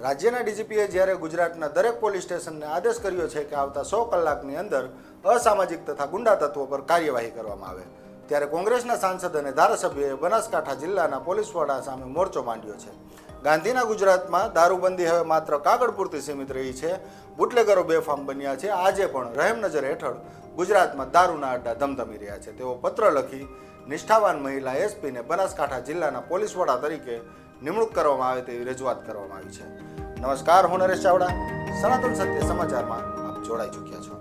રાજ્યના ડીજીપીએ જ્યારે ગુજરાતના દરેક પોલીસ સ્ટેશનને આદેશ કર્યો છે કે આવતા સો કલાકની અંદર અસામાજિક તથા ગુંડા તત્વો પર કાર્યવાહી કરવામાં આવે, ત્યારે કોંગ્રેસના સાંસદ અને ધારાસભ્યોએ બનાસકાંઠા જિલ્લાના પોલીસ વડા સામે મોરચો માંડ્યો છે. ગાંધીના ગુજરાતમાં દારૂબંધી હવે માત્ર કાગળ પૂરતી સીમિત રહી છે, બુટલેગરો બેફામ બન્યા છે, આજે પણ રહેમ નજર હેઠળ ગુજરાતમાં દારૂના અડ્ડા ધમધમી રહ્યા છે. તેઓ પત્ર લખી, નિષ્ઠાવાન મહિલા એસપીને બનાસકાંઠા જિલ્લાના પોલીસ વડા તરીકે નિમણૂક કરવામાં આવે તેવી રજૂઆત કરવામાં આવી છે. નમસ્કાર, હું નરેશ ચાવડા. સનાતન સત્ય સમાચારમાં આપ જોડાઈ ચૂક્યા છો.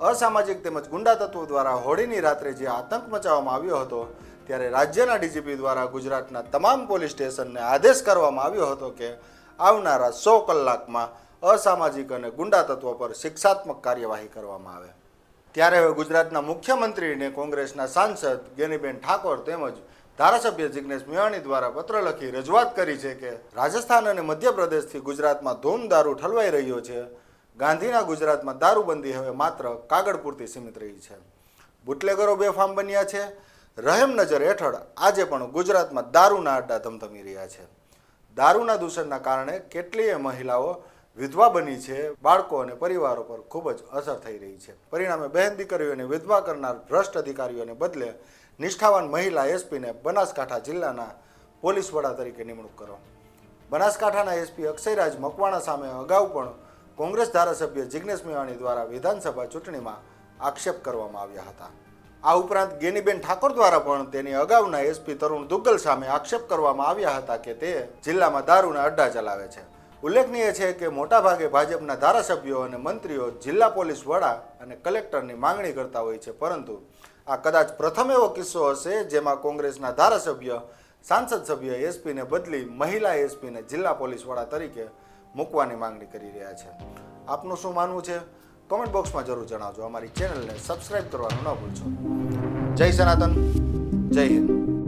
અસામાજિક તેમજ ગુંડા તત્વો દ્વારા હોળીની રાત્રે જે આતંક મચાવવામાં આવ્યો હતો, ત્યારે રાજ્યના ડીજીપી દ્વારા ગુજરાતના તમામ પોલીસ સ્ટેશનને આદેશ કરવામાં આવ્યો હતો કે આવનારા સો કલાકમાં અસામાજિક અને ગુંડા તત્વો પર શિક્ષાત્મક કાર્યવાહી કરવામાં આવે. ત્યારે હવે ગુજરાતના મુખ્યમંત્રીને કોંગ્રેસના સાંસદ ગેનીબેન ઠાકોર તેમજ ધારાસભ્ય જિગ્નેશ મેવાણી દ્વારા પત્ર લખી રજૂઆત કરી છે કે રાજસ્થાન અને મધ્યપ્રદેશથી ગુજરાતમાં ધૂમ દારૂ ઠલવાઈ રહ્યો છે. ગાંધીના ગુજરાતમાં દારૂબંધી હવે માત્ર કાગળ પૂરતી સીમિત રહી છે. બુટલેગરો બેફામ બન્યા છે. રહેમ નજર હેઠળ આજે પણ ગુજરાતમાં દારૂના અડ્ડા ધમધમી રહ્યા છે. દારૂના દૂષણના કારણે કેટલીય મહિલાઓ વિધવા બની છે, બાળકો અને પરિવારો પર ખૂબ જ અસર થઈ રહી છે. પરિણામે બહેન દીકરીઓને વિધવા કરનાર ભ્રષ્ટ અધિકારીઓને બદલે નિષ્ઠાવાન મહિલા એસપીને બનાસકાંઠા જિલ્લાના પોલીસ વડા તરીકે નિમણૂક કરો. બનાસકાંઠાના એસપી અક્ષયરાજ મકવાણા સામે અગાઉ પણ કોંગ્રેસ ધારાસભ્ય જિગ્નેશ મેવાણી દ્વારા વિધાનસભા ચૂંટણીમાં આક્ષેપ કરવામાં આવ્યા હતા. આ ઉપરાંત ગેનીબેન ઠાકોર દ્વારા પણ તેની અગાઉના એસપી તરુણ દુગ્ગલ સામે આક્ષેપ કરવામાં આવ્યા હતા કે તે જિલ્લામાં દારૂના અડ્ડા ચલાવે છે. ઉલ્લેખનીય છે કે મોટાભાગે ભાજપના ધારાસભ્યો અને મંત્રીઓ જિલ્લા પોલીસ વડા અને કલેક્ટરની માંગણી કરતા હોય છે. પરંતુ આ કદાચ પ્રથમ એવો કિસ્સો હશે જેમાં કોંગ્રેસના ધારાસભ્ય, સાંસદ સભ્ય એસપીને બદલી મહિલા એસપીને જિલ્લા પોલીસ વડા તરીકે મૂકવાની માંગણી કરી રહ્યા છે. આપનું શું માનવું છે? કોમેન્ટ બોક્સમાં જરૂર જણાવજો. અમારી ચેનલને સબસ્ક્રાઈબ કરવાનું ન ભૂલશો. જય સનાતન, જય હિન્દ.